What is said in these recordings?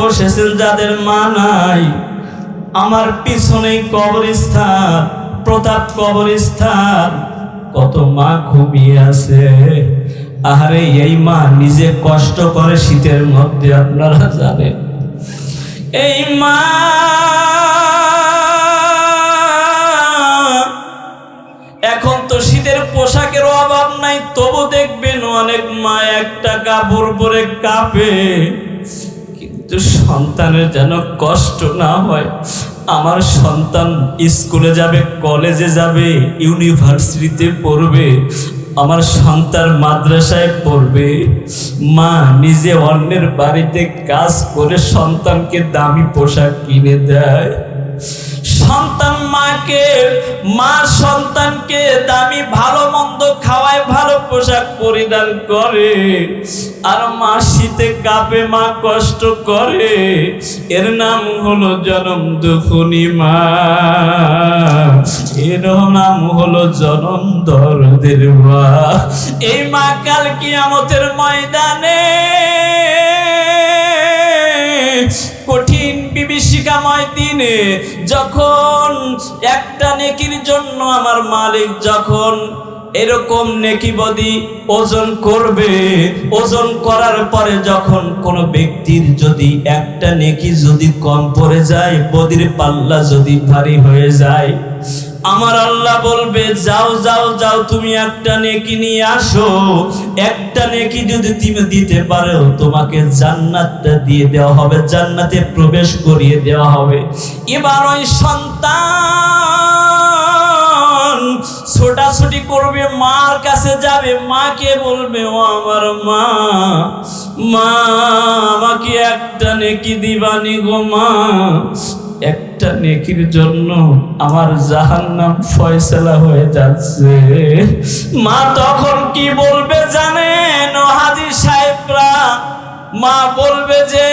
বসেছেন যাদের মা নাই। আমার পিছনেই কবরস্থান, প্রতাপ কবরস্থান। কত মা ঘুমিয়ে আছে। আহারে, এই মা নিজে কষ্ট করে শীতের মধ্যে, আপনারা জানেন। এই মা এখন তো শীতের পোশাকের অভাব নাই, তবু দেখবেন অনেক মা একটা কাপড় পরে কাঁপে। কিন্তু সন্তানের যেন কষ্ট না হয়। আমার সন্তান স্কুলে যাবে, কলেজে যাবে, ইউনিভার্সিটিতে পড়বে, আমার সন্তান মাদ্রাসায় পড়বে। মা নিজে অন্যের বাড়িতে কাজ করে সন্তানকে দামি পোশাক কিনে দেয়। সন্তান মাকে, মা সন্তানকে দামি, ভালো মন্দ খাওয়ায়, ভালো পোশাক পরিধান করে। আর মা শীতে কাঁপে, মা কষ্ট করে। এর নাম হলো জনম দুখুনি মা। এর নাম হলো জনম দরদের মা। এই মা কাল কিয়ামতের ময়দানে কঠিন বিভীষিকাময় দিনে যখন একটা নেকির জন্য আমার মালিক যখন এরকম নেকি বদি ওজন করবে, ওজন করার পরে যখন কোনো ব্যক্তির যদি একটা নেকি যদি কম পড়ে যায়, বদির পাল্লা যদি ভারী হয়ে যায় আমার আল্লাহ বলবে, যাও যাও যাও, তুমি একটা নেকি নিয়ে আসো। একটা নেকি যদি তুমি দিতে পারো, তোমাকে জান্নাতটা দিয়ে দেওয়া হবে, জান্নাতে প্রবেশ করিয়ে দেওয়া হবে। এবার ওই সন্তান ছোটাছুটি করবে, মার কাছে যাবে, মাকে বলবে, ও আমার মা মা, আমাকে একটা নেকি দিবানি গো মা। একটা নেকির জন্য আমার জাহান্নাম ফয়সলা হয়ে যাচ্ছে। মা তখন কি বলবে জানেন? ও হাজি সাহেবরা, মা বলবে যে,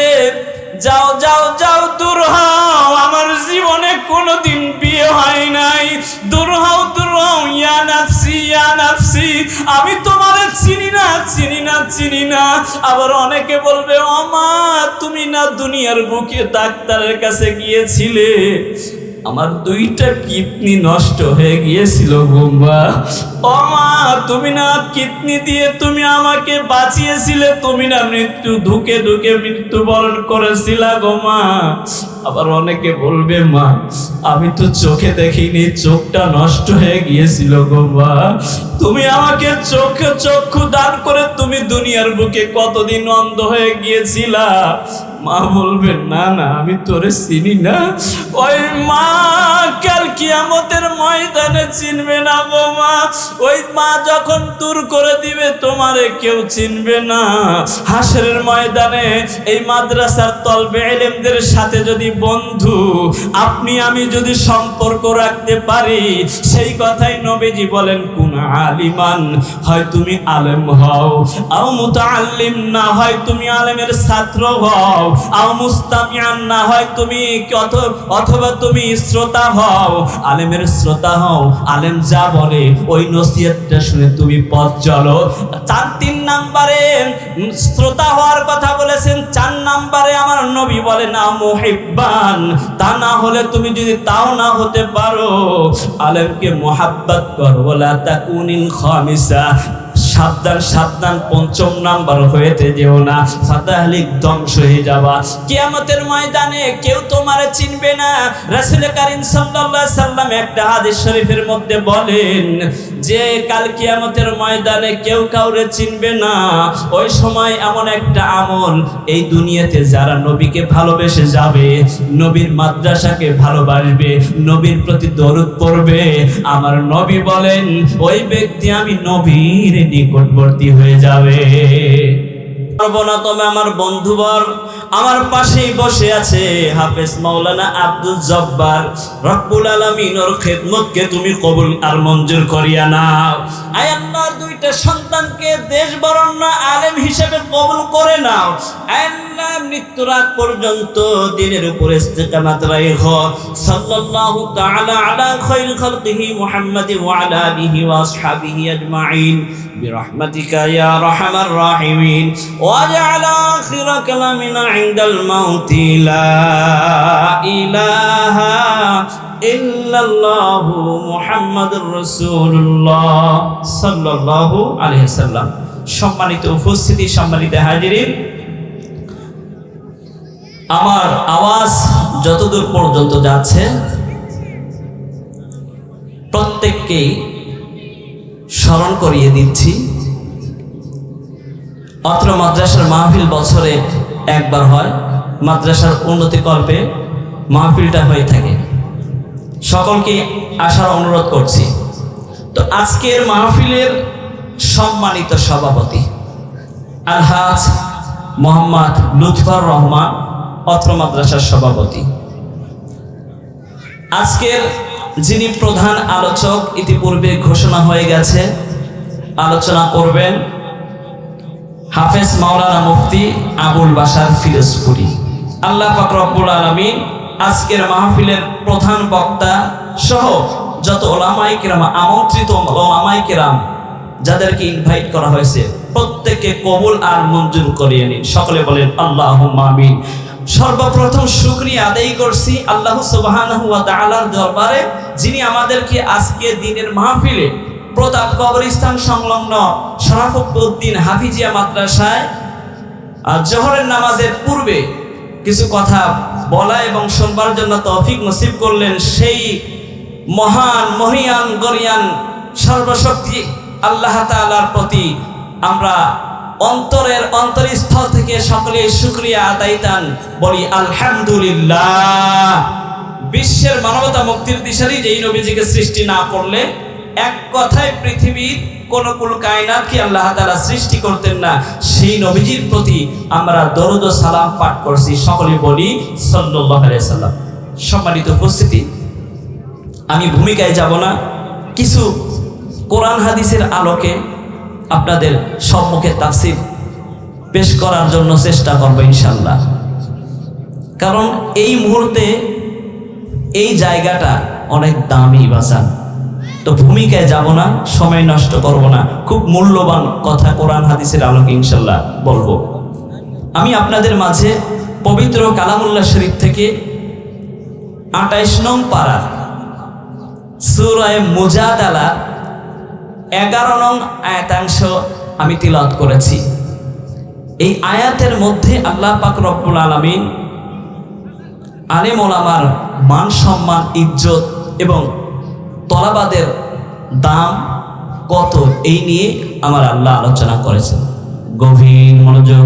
যাও যাও যাও, দূর হও, আমার জীবনে কোনোদিন বিয়ে হয় নাই। দূর হও দূর হও, ইয়া নাফসি ইয়া নাফসি, আমি তোমারে চিনি না চিনি না চিনি না। আবার অনেকে বলবে না দুনিয়ার বুকে ডাক্তারের কাছে গিয়েছিলে? আমার দুইটা কিডনি নষ্ট হয়ে গিয়েছিল গোম্বা মা, তুমি না কিডনি দিয়ে তুমি আমাকে বাঁচিয়েছিলে, তুমি না মৃত্যু ধুকে ধুকে মৃত্যুবরণ করেছিলা গো মা। আবার অনেকে বলবে, মা, আমি তো চোখে দেখিনি, চোখটা নষ্ট হয়ে গিয়েছিল গো মা। তুমি আমাকে চোখে চক্ষু দান করে তুমি দুনিয়ার বুকে কতদিন অন্ধ হয়ে গিয়েছিলা? মা বলবে না না আমি তোরে চিনি না। ওই মা কাল কিয়ামতের ময়দানে চিনবে না গো মা। ওই মা যখন দূর করে দিবে, তোমারে কেউ চিনবে না। হাসরের ময়দানে এই মাদ্রাসার তলবে এলেমদের সাথে যদি বন্ধু, আপনি আমি যদি সম্পর্ক রাখতে পারি, সেই কথাই নবীজি বলেন, কোন আলিমান, হয় তুমি আলেম হও। আও মুতাআল্লিম, না হয় তুমি আলেমের ছাত্র হও। আও মুস্তামিয়ান না হয় তুমি অথ- অথবা তুমি শ্রোতা হও। আলেমের শ্রোতা হও, আলেম যা বলে, ওই নসিহতটা শুনে তুমি পথ চলো। চার তিন নাম্বারে শ্রোতা হওয়ার কথা বলেছেন, চার নাম্বারে আমার নবী বলে, না মোহিবান তা না হলে তুমি যদি তাও না হতে পারো। আলেমকে মোহাব্বত করো বলা তাকুনিল খামিসা। সাবধান সাবধান, পঞ্চম নাম্বার হয়েতে যেও না। ফাতাহলিক ধ্বংস হয়ে যাবা। কিয়ামতের ময়দানে কেউ তোমার চিনবে না। রাসুল কারীম সাল্লাল্লাহু সাল্লাম একটা হাদিস শরীফের মধ্যে বলেন যে কাল কিয়ামতের ময়দানে কেউ কাউরে চিনবে না, ওই সময় এমন একটা আমল এই দুনিয়াতে যারা নবীকে ভালোবেসে যাবে, নবীর মাদ্রাসাকে ভালোবাসবে, নবীর প্রতি দরুদ পড়বে, আমার নবী বলেন, ওই ব্যক্তি আমি নবীর নিকটবর্তী হয়ে যাবে। পারব না তবে আমার বন্ধুবর আমার পাশেই বসে আছে হাফেজ মাওলানা আব্দুল জব্বার। রব্বুল আলামিন ওর খেদমতকে তুমি কবুল আর মঞ্জুর করিয়া নাও। আয় আল্লাহর দুইটা সন্তানকে দেশ বরণ্য আলেম হিসেবে কবুল করে নাও। আয় আল্লাহ, মৃত্যুর পর্যন্ত দিনের উপর ইস্তেকামাত রাইখ। সাল্লাল্লাহু তাআলা আলা খায়র খালকিহি মুহাম্মাদ ওয়া আলা আলিহি ওয়া আসহাবিহি আজমাইন। برحمتك يا ارحم الراحمين واجعل اخر كلامنا عند الموت لا اله الا الله محمد رسول الله صلى الله عليه وسلم সম্মানিত উপস্থিতি সম্মানিত হাজিরিন আমার আওয়াজ যতদূর পর্যন্ত যাচ্ছে প্রত্যেককেই স্মরণ করিয়ে দিচ্ছি। অত্র মাদ্রাসার মাহফিল বছরে একবার হয়। মাদ্রাসার উন্নতি কল্পে মাহফিলটা হয়ে থাকে। সকলকে আসার অনুরোধ করছি। তো আজকের মাহফিলের সম্মানিত সভাপতি আলহাজ মোহাম্মদ লুৎফর রহমান, অত্র মাদ্রাসার সভাপতি। আজকের যিনি প্রধান আলোচক ইতিপূর্বে ঘোষণা হয়ে গেছে, আলোচনা করবেন হাফেজ মাওলানা মুফতি আবুল বাসার ফিরোজপুরি। আল্লাহ পাক রব্বুল আলমিন আজকের মাহফিলের প্রধান বক্তা সহ যত ওলামাই কেরাম, আমন্ত্রিত ওলামাই কেরাম, যাদেরকে ইনভাইট করা হয়েছে, প্রত্যেককে কবুল আর মঞ্জুর করিয়ে নিন। সকলে বলেন আল্লাহ আমিন। সর্বপ্রথম শুক্রিয়া আদায় করছি আল্লাহ সুবহানাহু ওয়া তাআলার দরবারে, যিনি আমাদেরকে আজকে দিনের মাহফিলে প্রতাপ কবরস্থান সংলগ্ন শরাফুদ্দিন হাফিজিয়া মাদ্রাসায় জহরের নামাজের পূর্বে কিছু কথা বলা এবং শুনবার জন্য তৌফিক নসিব করলেন সেই মহান মহিয়ান গরিয়ান সর্বশক্তি আল্লাহ তাআলার প্রতি আমরা অন্তরের অন্তরস্থল থেকে সকলে শুক্রিয়া আদায়তান বলি, আলহামদুলিল্লাহ। বিশ্বের মানবতা মুক্তির দিশারি যেই নবীজিকে সৃষ্টি না করলে এক কথায় পৃথিবীর কোন কুল কায়নাতকে আল্লাহ তাআলা সৃষ্টি করতেন না। সেই নবীজির প্রতি আমরা দরুদ সালাম পাঠ করছি। সকলে বলি আলাইহি সাল্লাম। সম্মানিত উপস্থিতি, আমি ভূমিকায় যাব না। কিছু কোরআন হাদিসের আলোকে আপনাদের সম্মুখে তাফসির পেশ করার জন্য চেষ্টা করব ইনশাল্লাহ কারণ এই মুহূর্তে এই জায়গাটা অনেক দামি বাজান তো ভূমিকায় যাব না, সময় নষ্ট করব না। খুব মূল্যবান কথা কোরআন হাদিসের আলোকে ইনশাল্লাহ বলব। আমি আপনাদের মাঝে পবিত্র কালামুল্লাহ শরীফ থেকে আটাইশ নং পাড়ার সুরায় মুজাদালা এগারো নং আয়াতাংশ আমি তিলত করেছি। এই আয়াতের মধ্যে আল্লাহ পাক রব্বুল আলমিন আলেম ওলামার মান সম্মান, ইজ্জত এবং তলাবাদের দাম কত এই নিয়ে আমার আল্লাহ আলোচনা করেছেন। গভীর মনোযোগ।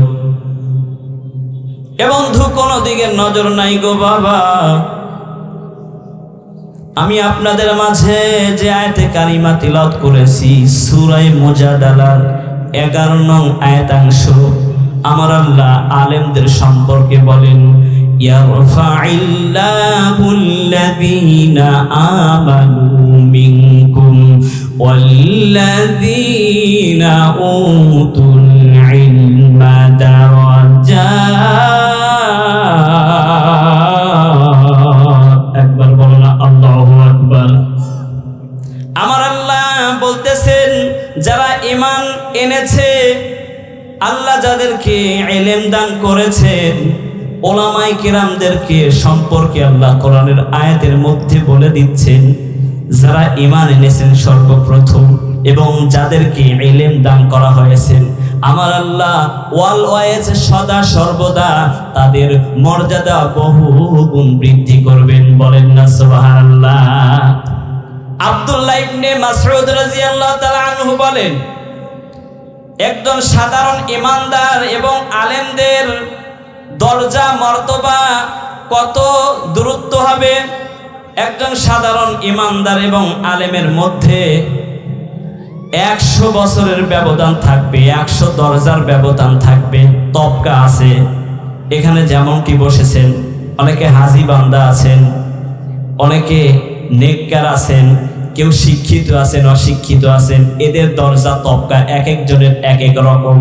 এবং ধু কোনো দিকে নজর নাই গো বাবা। আমি আপনাদের মাঝে যে আয়তে কারিমা তিলত করেছি সুরাই মুজাদালার এগারো নং আয়াতাংশ, আমার আল্লাহ আলেমদের সম্পর্কে বলেন মিনকুম যারা ইমান এনেছে, আল্লাহ যাদেরকে এলেম দান করেছেন ওলামাই কিরামদেরকে সম্পর্কে আল্লাহ কোরআনের আয়াতের মধ্যে বলে দিচ্ছেন, যারা ইমান এনেছেন সর্বপ্রথম এবং যাদেরকে এলেম দান করা হয়েছে, আমার আল্লাহ ওয়াল ওয়াইজ সদা সর্বদা তাদের মর্যাদা বহু গুণ বৃদ্ধি করবেন বলেন না, সুবহানাল্লাহ। আব্দুল্লাহ ইবনে মাসউদ রাদিয়াল্লাহু তাআলা আনহু বলেন একজন সাধারণ ইমানদার এবং আলেমদের দরজা, মর্তবা কত দূরত্ব হবে? একজন সাধারণ ইমানদার এবং আলেমের মধ্যে একশো বছরের ব্যবধান থাকবে, একশো দরজার ব্যবধান থাকবে, তবকা আছে। এখানে যেমনটি বসেছেন, অনেকে হাজি বান্দা আছেন, অনেকে নেককার আছেন, কেউ শিক্ষিত আছেন, অশিক্ষিত আছেন, এদের দরজা তবকা এক একজনের এক এক রকম।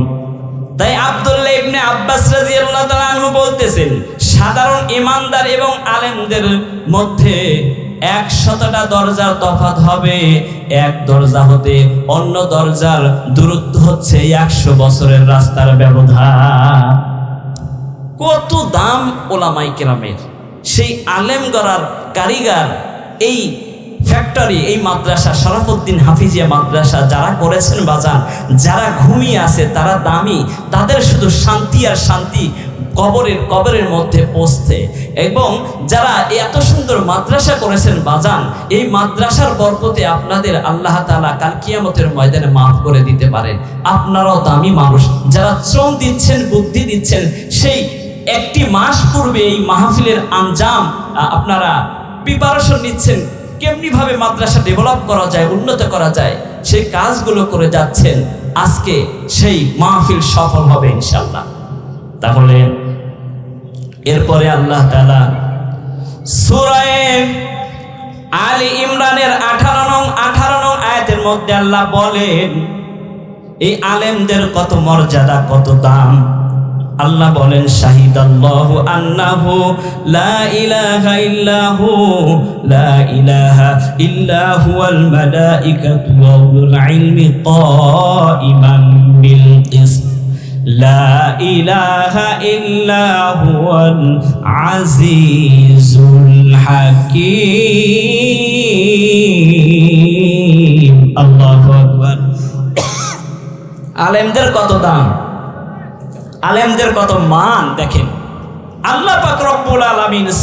তাই আব্দুল্লাহ ইবনে আব্বাস রাদিয়াল্লাহু তাআলা আনহু বলতেছেন, সাধারণ ইমানদার এবং আলেমদের মধ্যে একশতটা দরজার তফাত হবে, এক দরজা হতে অন্য দরজার দূরত্ব হচ্ছে একশো বছরের রাস্তার ব্যবধান। কত দাম ওলামাই কেরামের। সেই আলেম গড়ার কারিগর এই ফ্যাক্টরি এই মাদ্রাসা, শরাফুদ্দিন হাফিজিয়া মাদ্রাসা যারা করেছেন বাজান, যারা ঘুমিয়ে আছে, তারা দামি, তাদের শুধু শান্তি আর শান্তি কবরের কবরের মধ্যে পৌঁছতে। এবং যারা এত সুন্দর মাদ্রাসা করেছেন বাজান, এই মাদ্রাসার বরকতে আপনাদের আল্লাহ তাআলা কাল কিয়ামতের ময়দানে মাফ করে দিতে পারেন। আপনারাও দামি মানুষ। যারা শ্রম দিচ্ছেন, বুদ্ধি দিচ্ছেন, সেই একটি মাস পূর্বে এই মাহফিলের আঞ্জাম আপনারা প্রিপারেশন নিচ্ছেন কেমনিভাবে মাদ্রাসা ডেভেলপ করা যায়, উন্নত করা যায়, সেই কাজগুলো করে যাচ্ছেন, আজকে সেই মাহফিল সফল হবে ইনশাল্লাহ তাহলে এরপরে আল্লাহ তাআলা সূরায়ে আলী ইমরানের আঠারো নং আঠারো নং আয়াতের মধ্যে আল্লাহ বলেন, এই আলেমদের কত মর্যাদা, কত দাম? আল্লাহ বলেন শাহিদ আল্লাহ আন্নাহু লা ইলাহা ইল্লাহু, লা ইলাহা ইল্লাহু আল মালাইকাতু ওয়া উলুল ইলমি কাইমান বিল কিসত, লা ইলাহা ইল্লাহু আল আজিজুল হাকীম। আল্লাহু আকবার। আলেমদের কত দাম? আলেমদের কত মান দেখেন। আল্লাহ পাক রব্বুল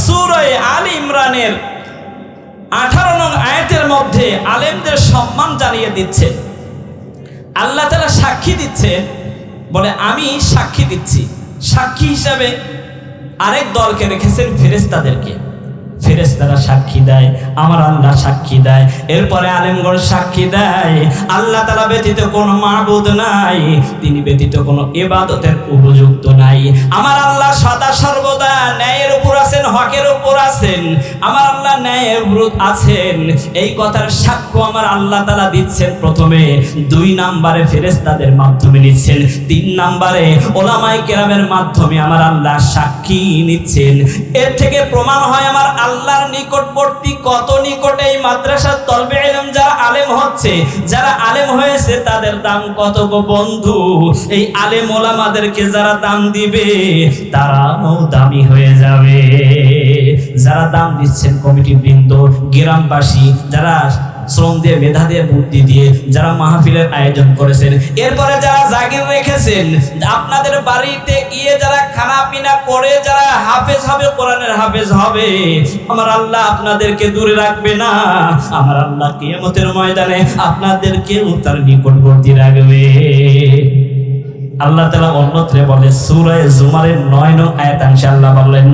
সুরয়ে আল ইমরানের আঠারো নং আয়াতের মধ্যে আলেমদের সম্মান জানিয়ে দিচ্ছে আল্লাহ তালা সাক্ষী দিচ্ছে বলে, আমি সাক্ষী দিচ্ছি। সাক্ষী হিসাবে আরেক দলকে রেখেছেন ফেরেশতাদেরকে। ফেরেশতারা সাক্ষী দেয়, আমার আল্লাহ সাক্ষী দেয়, এরপরে আলেমগণ সাক্ষী দেয়, আল্লাহ তালা ব্যতীত কোনো মাবুদ নাই, তিনি ব্যতীত কোনো ইবাদতের উপযুক্ত নাই। আমার আল্লাহ সদা সর্বদা ন্যায়ের উপর আছেন, হকের উপর আছেন, আমার আল্লাহ ন্যায়ের উপর আছেন। এই কথার সাক্ষ্য আমার আল্লাহ তালা দিচ্ছেন প্রথমে, দুই নাম্বারে ফেরেশতাদের মাধ্যমে নিচ্ছেন, তিন নাম্বারে ওলামাই কেরামের মাধ্যমে আমার আল্লাহ সাক্ষী নিচ্ছেন। এর থেকে প্রমাণ হয় আমার আল্লাহর নিকটবর্তী কত নিকটে এই মাদ্রাসার তলবে এলম যারা আলেম হচ্ছে, যারা আলেম হয়েছে তাদের দাম কত গো বন্ধু? এই আলেম ওলামাদেরকে যারা দাম দিবে, তারাও দামি হয়ে যাবে। যারা দাম দিচ্ছেন কমিটি বৃন্দ, গ্রামবাসী, যারা শ্রম দিয়ে, মেধা দিয়ে, বুদ্ধি দিয়ে যারা মাহফিলের আয়োজন করেছেন। এরপরে যারা জাগির রেখেছেন, আপনাদের বাড়িতে গিয়ে যারা খানা পিনা করে, যারা হাফেজ হবে, কোরআনের হাফেজ হবে, আমার আল্লাহ আপনাদেরকে দূরে রাখবে না। আমার আল্লাহ কিয়ামতের ময়দানে আপনাদেরকেও তার নিকটবর্তী রাখবে। আল্লাহ তালা অন্যত্রে বলে সুরায় জুমারের নয় নং আয়াতাংশে আল্লাহ বললেন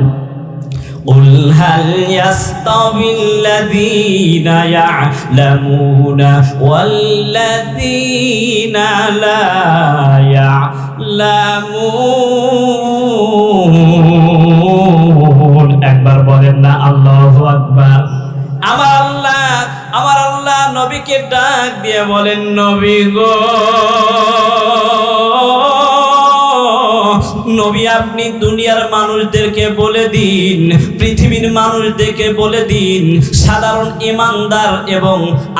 قل هل يستوي الذين يعلمون والذين لا يعلمون একবার বলেন না আল্লাহু আকবার আমার আল্লাহ আমার আল্লাহ নবীকে ডাক দিয়ে বলেন নবী গো নবী, আপনি দুনিয়ার মানুষদেরকে বলে দিন, পৃথিবীর মানুষদেরকে বলে দিন, সাধারণ ইমানদার এবং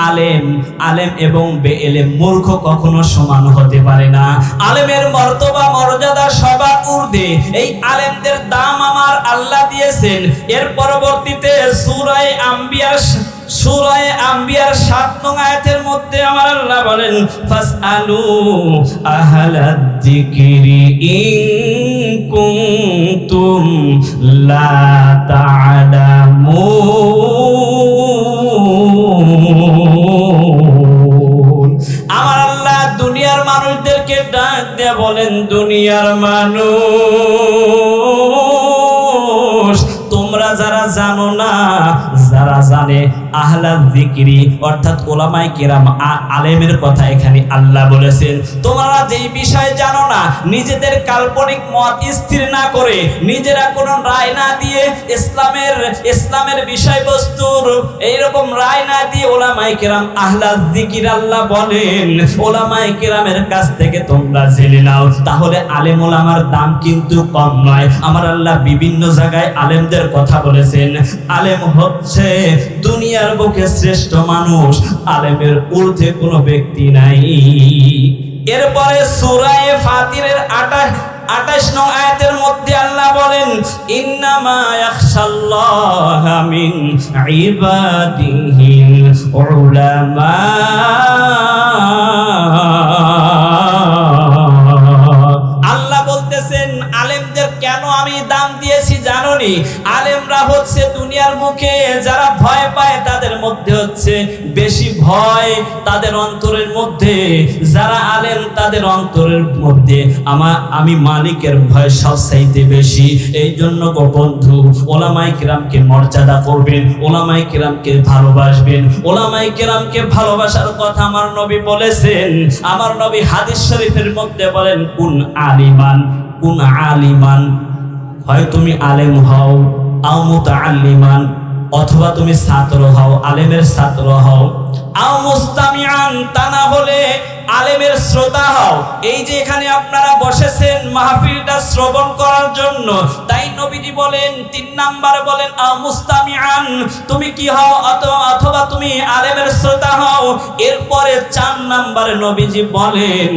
আলেম আলেম এবং বেএলেম মূর্খ কখনো সমান হতে পারে না। আলেমের মর্তবা, মর্যাদা সবার ঊর্ধ্বে। এই আলেমদের দাম আমার আল্লাহ দিয়েছেন। এর পরবর্তীতে সূরায়ে আম্বিয়ার সূরায়ে আম্বিয়ার সাত নং আয়াতের মধ্যে আমার আল্লাহ বলেন, ফাসআলু আহলাদ যিকরি ইন কুনতুম লা তা'লামুন। আমার আল্লাহ দুনিয়ার মানুষদেরকে ডাক বলেন, দুনিয়ার মানুষ, তোমরা যারা জানো না, যারা জানে আহলা জিকিরি অর্থাৎ ওলামাই কেরাম আলেমের কথা এখানে আল্লাহ বলেছেন। তোমরা যেই বিষয় জানো না, নিজেদের কাল্পনিক মত স্থির না করে নিজেরা কোনো রায় না দিয়ে ইসলামের ইসলামের বিষয়বস্তুর এইরকম রায় না দিয়ে ওলামাই কেরাম আহলা জিকির আল্লাহ বলেন ওলামাই কেরামের কাছ থেকে তোমরা জেনে নাও। তাহলে আলেম ওলামার দাম কিন্তু কম নয়। আমার আল্লাহ বিভিন্ন জায়গায় আলেমদের কথা বলেছেন। আলেম হচ্ছে দুনিয়ার বুকে শ্রেষ্ঠ মানুষ, আলেমের ঊর্ধ্বে কোনো ব্যক্তি নাই। এরপরে সুরায়ে ফাতিরের আঠাশ নং আয়াতের মধ্যে আল্লাহ বলেন, ইন্নামা ইয়াখশাল্লাহ মিন আল্লাহ বলতেছেন, আলেমদের কেন আমি দাম দিয়েছি জানোনি? আলেমরা হচ্ছে মুখে যারা ভয় পায় তাদের মধ্যে হচ্ছে বেশি ভয় তাদের অন্তরের মধ্যে। যারা আলেম তাদের অন্তরের মধ্যে। আমার আমি মালিকের ভয় সবচাইতে বেশি। এই জন্য গো বন্ধু ওলামাই কিরামকে মর্যাদা করবেন ওলামাই কিরামকে ভালোবাসবেন। ওলামাই কিরামকে ভালোবাসার কথা আমার নবী বলেছেন। আমার নবী হাদিস শরীফের মধ্যে বলেন, কোন আলিমান কোন আলিমান। হয় তুমি আলেম হও। আও অথবা তুমি ছাত্র হও আলেমের ছাত্র হও। আও মুস্তামিআন তা না হলে আলেমের শ্রোতা হও। এই যে এখানে আপনারা বসেছেন মাহফিলটা শ্রবণ করার জন্য, তাই নবীজি বলেন, তিন নাম্বার বলেন মুস্তামিআন তুমি কি হও অথবা তুমি আলেমের শ্রোতা হও? এরপরে চার নাম্বারে নবীজি বলেন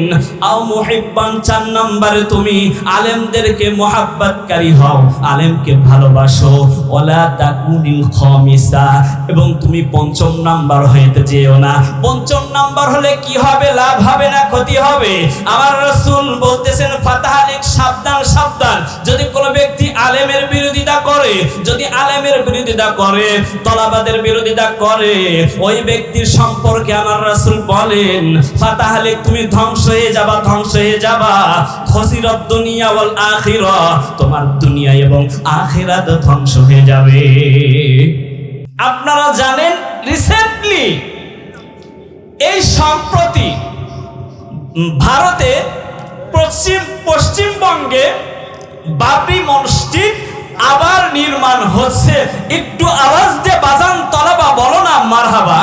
আও মুহিব্বান চার নাম্বারে তুমি আলেমদেরকে মোহাব্বতকারী হও, আলেমকে ভালোবাসো। ওলা তাকুনিল খমিসা, এবং তুমি পঞ্চম নাম্বার হইতে যেও না। পঞ্চম নাম্বার হলে কি হবে লাভ? হবে না ক্ষতি হবে। আমার রাসূল বলতেছেন ফাতাহালিক সাবধান সাবধান। যদি কোনো ব্যক্তি আলেমের বিরোধিতা করে, যদি আলেমের বিরোধিতা করে, তলাবাদের বিরোধিতা করে, ওই ব্যক্তির সম্পর্কে আমার রাসূল বলেন ফাতাহালিক তুমি ধ্বংস হয়ে যাবা, ধ্বংস হয়ে যাবা। খসিরত দুনিয়া ওয়াল আখিরা। তোমার দুনিয়া এবং আখিরাত ধ্বংস হয়ে যাবে। আপনারা জানেন রিসেন্টলি এই সম্প্রতি ভারতে পশ্চিম পশ্চিমবঙ্গে বাবরি মসজিদ আবার নির্মাণ হচ্ছে। একটু আওয়াজ দিয়ে বাজান, তলাবা, বলো না, মারহাবা।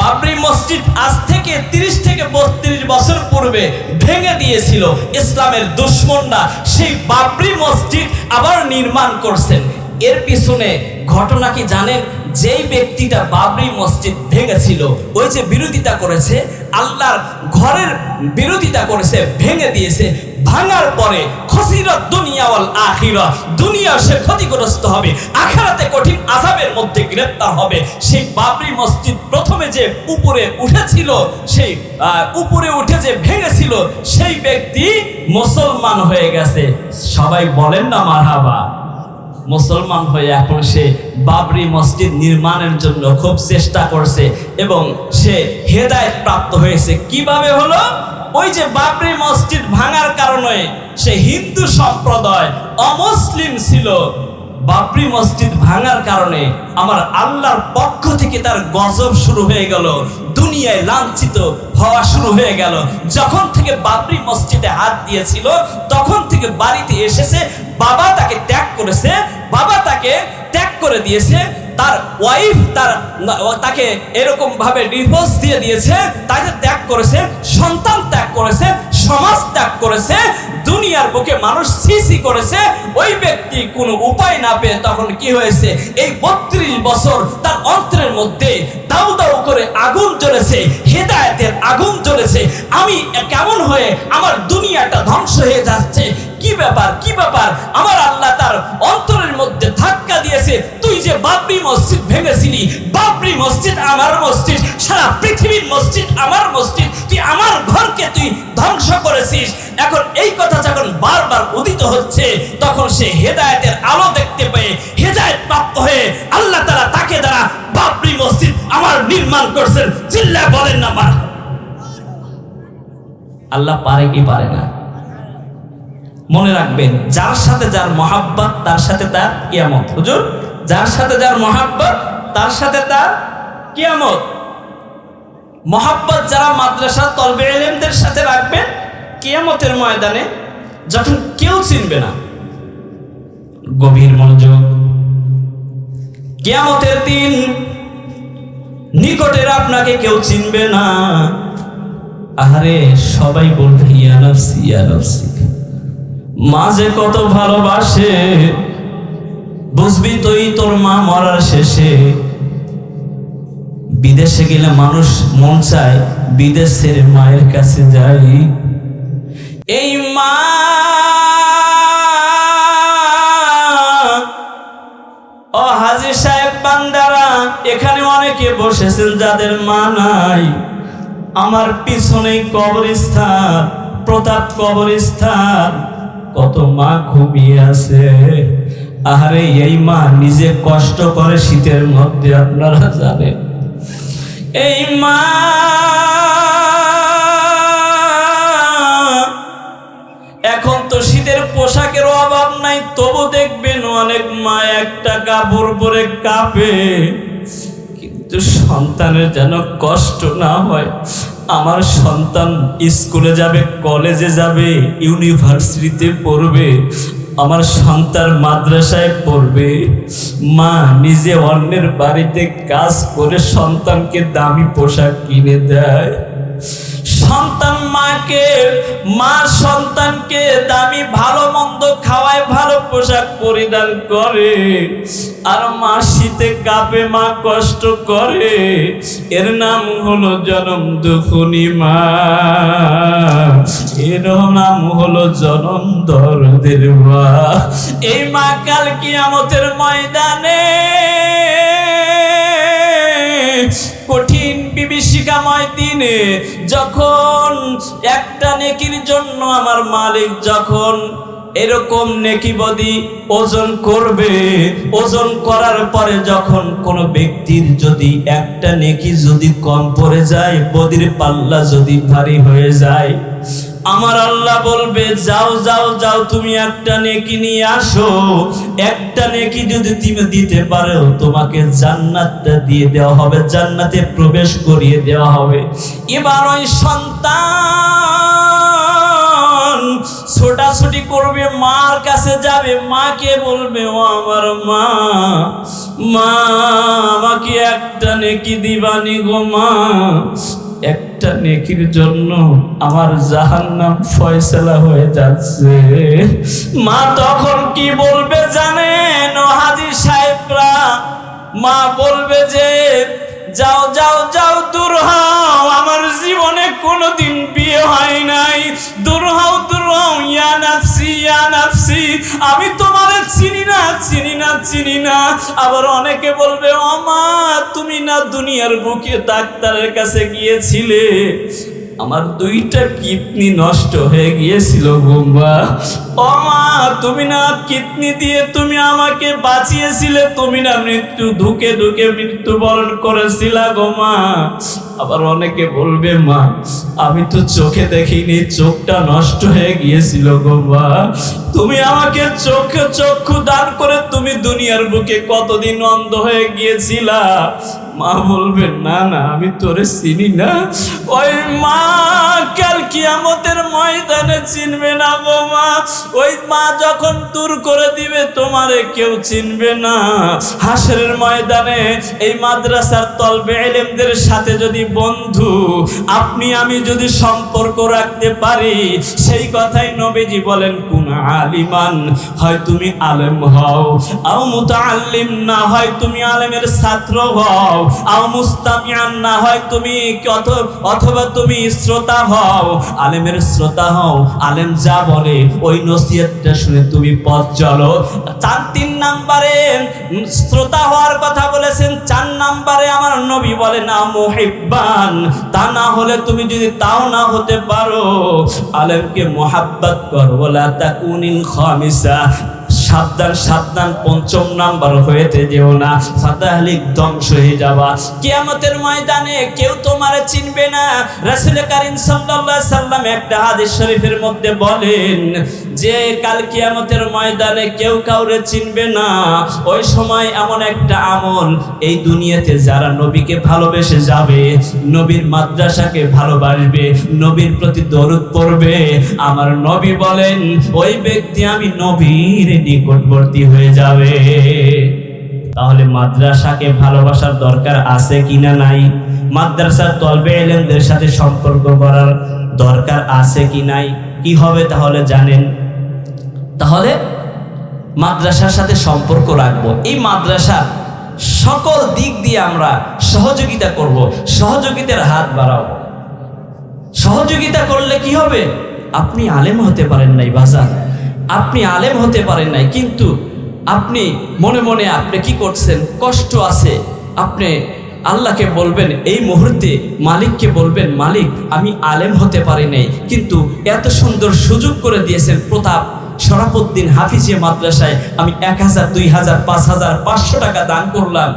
বাবরি মসজিদ আজ থেকে 30 থেকে বত্রিশ বছর পূর্বে ভেঙে দিয়েছিল ইসলামের দুশ্মনরা। সেই বাবরি মসজিদ আবার নির্মাণ করছেন। এর পিছনে ঘটনা কি জানেন? যেই ব্যক্তিটা বাবরি মসজিদ ভেঙেছিল, ওই যে বিরোধিতা করেছে, আল্লাহর ঘরের বিরোধিতা করেছে, ভেঙে দিয়েছে, ভাঙার পরে খসিরত দুনিয়া ওয়াল আখিরা দুনিয়া সে ক্ষতিগ্রস্ত হবে, আখিরাতে কঠিন আযাবের মধ্যে গ্রেফতার হবে। সেই বাবরি মসজিদ প্রথমে যে উপরে উঠেছিল, সেই উপরে উঠে যে ভেঙেছিল, সেই ব্যক্তি মুসলমান হয়ে গেছে। সবাই বলেন না মারহাবা। মুসলমান হয়ে এখন সে বাবরি মসজিদ নির্মাণের জন্য খুব চেষ্টা করছে এবং সে হেদায়ত প্রাপ্ত হয়েছে। কীভাবে হলো? ওই যে বাবরি মসজিদ ভাঙার কারণে সে হিন্দু সম্প্রদায় অমুসলিম ছিল। বাবরি মসজিদ ভাঙার কারণে আমার আল্লাহর পক্ষ থেকে তার গজব শুরু হয়ে গেল, দুনিয়ায় লাঞ্ছিত হওয়া শুরু হয়ে গেল। যখন থেকে বাবরি মসজিদে হাত দিয়েছিল, তখন থেকে বাড়িতে এসেছে, বাবা তাকে ত্যাগ করেছে, বাবা তাকে ত্যাগ করে দিয়েছে, তার ওয়াইফ তার তাকে এরকম ভাবে ডিভোর্স দিয়ে দিয়েছে, তাকে ত্যাগ করেছে, সন্তান ত্যাগ করেছে সমাজ ত্যাগ করেছে, দুনিয়ার বুকে মানুষ সিসি করেছে, ওই ব্যক্তি কোনো উপায় না পেয়ে তখন কি হয়েছে? এই বত্রিশ বছর তার অন্তরের মধ্যে দাউ দাউ করে আগুন জ্বলেছে, হেদায়তের আগুন জ্বলেছে। আমি কেমন হয়ে আমার দুনিয়াটা ধ্বংস হয়ে যাচ্ছে? কি ব্যাপার কি ব্যাপার? আমার আল্লাহ তার অন্তরের মধ্যে ধাক্কা দিয়েছে। তুই যে বাবরি মসজিদ ভেঙেছিলি, বাবরি মসজিদ আমার মসজিদ, সারা পৃথিবীর মসজিদ আমার মসজিদ, তুই আমার ঘরকে তুই ধ্বংস করেছিস। এখন এই কথা যখন বারবার উদিত হচ্ছে, তখন সে হেদায়েতের আলো দেখতে পেয়ে হেদায়েত প্রাপ্ত হয়ে আল্লাহ তারা তাকে দ্বারা বাবরি মসজিদ আমার নির্মাণ করছেন। চিল্লা বলেন না আল্লাহ পারে কি পারে না? মনে রাখবেন, যার সাথে যার মহাব্বত, তার সাথে তার কিয়ামত। হুজুর, যার সাথে যার মহাব্বত, তার সাথে তার কিয়ামত। মহাব্বত যারা মাদ্রাসা তলবে এলেমদের সাথে রাখবেন, কিয়ামতের ময়দানে যখন কেউ চিনবে না, গভীর মনোযোগ। কিয়ামতের দিন নিকটের আপনাকে কেউ চিনবে না। আরে সবাই বলবে, ইয়া নফসি ইয়া নফসি মা যে কত ভালোবাসে, বুঝবি তুই তোর মা মরার শেষে। বিদেশে গেলে মানুষ মন চায়, বিদেশের মায়ের কাছে যাই। এই মা ও হাজি সাহেব বান্দারা, এখানে অনেকে বসেছেন যাদের মা নাই। আমার পিছনেই কবরস্থান, প্রতাপ কবরস্থান। কত মা ঘুমিয়ে আছে। আরে এই মা নিজে কষ্ট করে শীতের মধ্যে, আপনারা জানেন। এই মা এখন তো শীতের পোশাকের অভাব নাই, তবু দেখবেন অনেক মা একটা কাপড় পরে কাঁপে। কিন্তু সন্তানের যেন কষ্ট না হয় আমার সন্তান স্কুলে যাবে, কলেজে যাবে, ইউনিভার্সিটিতে পড়বে, আমার সন্তান মাদ্রাসায় পড়বে। মা নিজে অন্যের বাড়িতে কাজ করে সন্তানকে দামি পোশাক কিনে দেয়। সন্তান মাকে মা সন্তানকে দামি, ভালো, মন্দ খাওয়ায়, ভালো পোশাক পরিধান করে। আর মা শীতে কাঁপে, মা কষ্ট করে। এর নাম হলো জনম দুখুনি মা। এর নাম হলো জনম দরদের মা। এই মা কাল কিয়ামতের ময়দানে কঠিন বিভীষিকাময় দিনে, যখন একটা নেকির জন্য আমার মালিক যখন এরকম নেকি বদি ওজন করবে, ওজন করার পরে যখন কোনো ব্যক্তির যদি একটা নেকি যদি কম পড়ে যায়, বদির পাল্লা যদি ভারী হয়ে যায় আমার আল্লাহ বলবে, যাও যাও যাও, তুমি একটা নেকি নিয়ে আসো। একটা নেকি যদি তুমি দিতে পারো, তোমাকে জান্নাতটা দিয়ে দেওয়া হবে, জান্নাতে প্রবেশ করিয়ে দেওয়া হবে। এবার ওই সন্তান ছোটাছুটি করবে, মার কাছে যাবে, মাকে বলবে, ও আমার মা মা, আমাকে একটা নেকি দিবানি গো মা একটা নেকির জন্য আমার জাহান্নাম ফয়সলা হয়ে যাচ্ছে। মা তখন কি বলবে জানেন হাজি সাহেবরা? মা বলবে যে, যাও যাও যাও, দূর হও, আমার জীবনে কোনোদিন বিয়ে হয় নাই। দূর হও দূর হও, ইয়া নাফসি ইয়া নাফসি, আমি তোমারে চিনি না চিনি না চিনি না। আবার অনেকে বলবে, ও মা দুনিয়ার বুকে ডাক্তারের কাছে গিয়েছিলে, আমার দুইটা কিডনি নষ্ট হয়ে গিয়েছিল গোম্বা ও মা, তুমি না কিডনি দিয়ে তুমি আমাকে বাঁচিয়েছিলে, তুমি না মৃত্যু ঢুকে ঢুকে মৃত্যুবরণ করেছিলা গো মা। আবার অনেকে বলবে, মা, আমি তো চোখে দেখিনি, চোখটা নষ্ট হয়ে গিয়েছিল গো তুমি আমাকে চোখে চক্ষু দান করে তুমি দুনিয়ার বুকে কতদিন অন্ধ হয়ে গিয়েছিলা? মা বলবে, না না, আমি তোরে চিনি না। ওই মা কাল কিয়ামতের ময়দানে চিনবে না গো মা। ওই মা যখন দূর করে দিবে, তোমারে কেউ চিনবে না। হাসরের ময়দানে এই মাদ্রাসার তলবে এলেমদের সাথে যদি বন্ধু, আপনি, আমি যদি সম্পর্ক রাখতে পারি, সেই কথাই নবীজি বলেন, কোন আলিমান, হয় তুমি আলেম হও। আও মুতাআল্লিম, না, হয় তুমি আলেমের ছাত্র হও। আও মুস্তামিয়ান না হয় তুমি অথবা তুমি শ্রোতা হও। আলেমের শ্রোতা হও। আলেম যা বলে, ওই নসিহতটা শুনে তুমি পথ চলো। চার তিন নাম্বারে শ্রোতা হওয়ার কথা বলেছেন, চার নাম্বারে আমার নবী বলে, না মুহিব্বান, তা না হলে তুমি যদি তাও না হতে পারো। আলেমকে মোহাব্বত করো বলা তাকুনিল খামিসা। সাবধান সাবধান, পঞ্চম নাম্বার হয়েতে যেও না। ফাতাহলিক ধ্বংস হয়ে যাবা। কিয়ামতের ময়দানে কেউ তোমারে চিনবে না। রাসূল কারীম সাল্লাল্লাহু সাল্লাম একটা হাদিস শরীফের মধ্যে বলেন, যে কাল কিয়ামতের ময়দানে কেউ কাউরে চিনবে না। ওই সময় এমন একটা আমল, এই দুনিয়াতে যারা নবীকে ভালোবেসে যাবে, নবীর মাদ্রাসাকে ভালোবাসবে, নবীর প্রতি দরুদ পড়বে, আমার নবী বলেন, ওই ব্যক্তি আমি নবীর নিকটবর্তী হয়ে যাবে। তাহলে মাদ্রাসাকে ভালোবাসার দরকার আছে কিনা নাই? মাদ্রাসার তলবে এলেমদের সাথে সম্পর্ক করার দরকার আছে কি নাই? কি হবে তাহলে জানেন? তাহলে মাদ্রাসার সাথে সম্পর্ক রাখব। এই মাদ্রাসার সকল দিক দিয়ে আমরা সহযোগিতা করব, সহযোগিতার হাত বাড়াবো। সহযোগিতা করলে কি হবে? আপনি আলেম হতে পারেন নাই বাজার আপনি আলেম হতে পারেন নাই, কিন্তু আপনি মনে মনে আপনি কি করছেন? কষ্ট আছে। আপনি আল্লাহকে বলবেন, এই মুহূর্তে মালিককে বলবেন, মালিক, আমি আলেম হতে পারি নাই, কিন্তু এত সুন্দর সুযোগ করে দিয়েছেন প্রতাপ শরাফুদ্দিন হাফিজিয়া মাদ্রাসায় আমি এক হাজার, দুই হাজার, পাঁচ হাজার, পাঁচশো টাকা দান করলাম।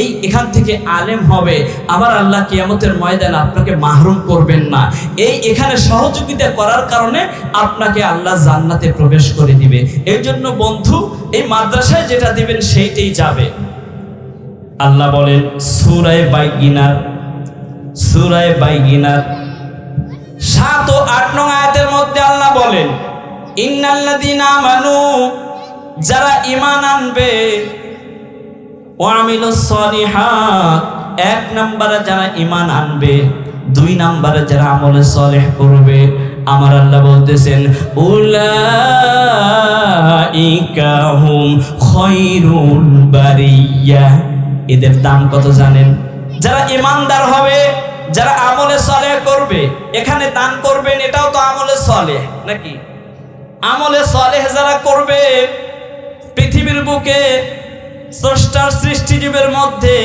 এই এখান থেকে আলেম হবে। আবার আল্লাহ কিয়ামতের ময়দানে আপনাকে মাহরুম করবেন না। এই এখানে সহযোগিতা করার কারণে আপনাকে আল্লাহ জান্নাতে প্রবেশ করে দিবে। এই জন্য বন্ধু, এই মাদ্রাসায় যেটা দিবেন সেইটাই যাবে। আল্লাহ বলেন, সুরায় বাইগিনার সুরায় বাইগিনার সাত ও আট নং আয়াতের মধ্যে আল্লাহ বলেন ইন্নাল্লাযীনা আমানু, যারা ঈমান আনবে এক নম্বরে যারা ঈমান আনবে, দুই নম্বরে যারা আমলে সলেহ করবে, আমার আল্লাহ বলতেছেন, উলাইকা হুম খৈরুল বারিয়া। এদের দাম কত জানেন? যারা ইমানদার হবে, যারা আমলে সলেহ করবে, এখানে দান করবেন, এটাও তো আমলে সলেহ, নাকি? আমলে সলেহ যারা করবে পৃথিবীর বুকে স্রষ্টার সৃষ্টিজীবের মধ্যে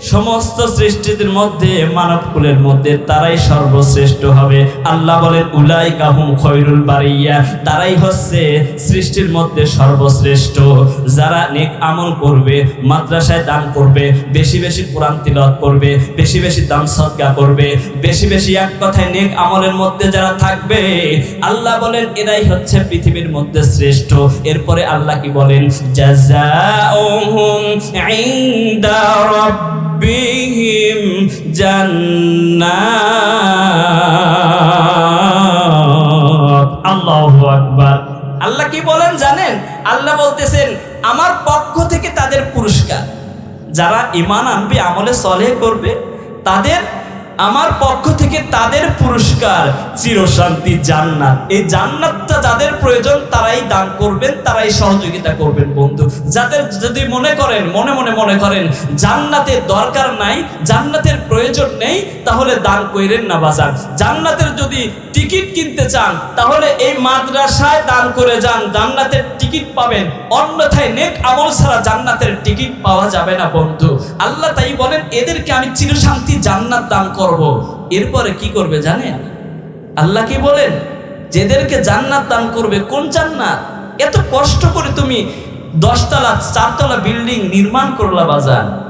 সমস্ত সৃষ্টিদের মধ্যে, মানব কুলের মধ্যে তারাই সর্বশ্রেষ্ঠ হবে। আল্লাহ বলেন উলাই কাহুম খৈরুল বারিয়া। তারাই হচ্ছে সৃষ্টির মধ্যে সর্বশ্রেষ্ঠ। যারা নেক আমল করবে, মাদ্রাসায় দান করবে, বেশি বেশি কোরআন তিলত করবে, বেশি বেশি দান সদকা করবে, বেশি বেশি এক কথায় নেক আমলের মধ্যে যারা থাকবে, আল্লাহ বলেন, এরাই হচ্ছে পৃথিবীর মধ্যে শ্রেষ্ঠ। এরপরে আল্লাহ কি বলেন? জাযাউহুম ইনদা রাব্বিহিম জান্নাত আল্লাহু আকবার। আল্লাহ কি বলেন জানেন? আল্লাহ বলতেছেন আমার পক্ষ থেকে তাদের পুরস্কার। যারা ইমান আনবে আমলে সলেহ করবে তাদের আমার পক্ষ থেকে তাদের পুরস্কার চিরশান্তি জান্নাত। এই জান্নাতটা যাদের প্রয়োজন, তারাই দান করবেন, তারাই সহযোগিতা করবেন, বন্ধু। যাদের যদি মনে করেন, মনে মনে মনে করেন, জান্নাতের দরকার নাই, জান্নাতের প্রয়োজন নেই, তাহলে দান কইরেন না বাজার জান্নাতের যদি টিকিট কিনতে চান, তাহলে এই মাদ্রাসায় দান করে যান, জান্নাতের টিকিট পাবেন। অন্যথায় নেক আমল ছাড়া জান্নাতের টিকিট পাওয়া যাবে না, বন্ধু। আল্লাহ তাই বলেন, এদেরকে আমি চিরশান্তি জান্নাত দান করব। এরপরে কি করবে জানেন? আল্লাহ কি বলেন? যেদেরকে জান্নাত দান করবে, কোন জান্নাত? এত কষ্ট করে তুমি দশতলা, চারতলা বিল্ডিং নির্মাণ করলা বাজার।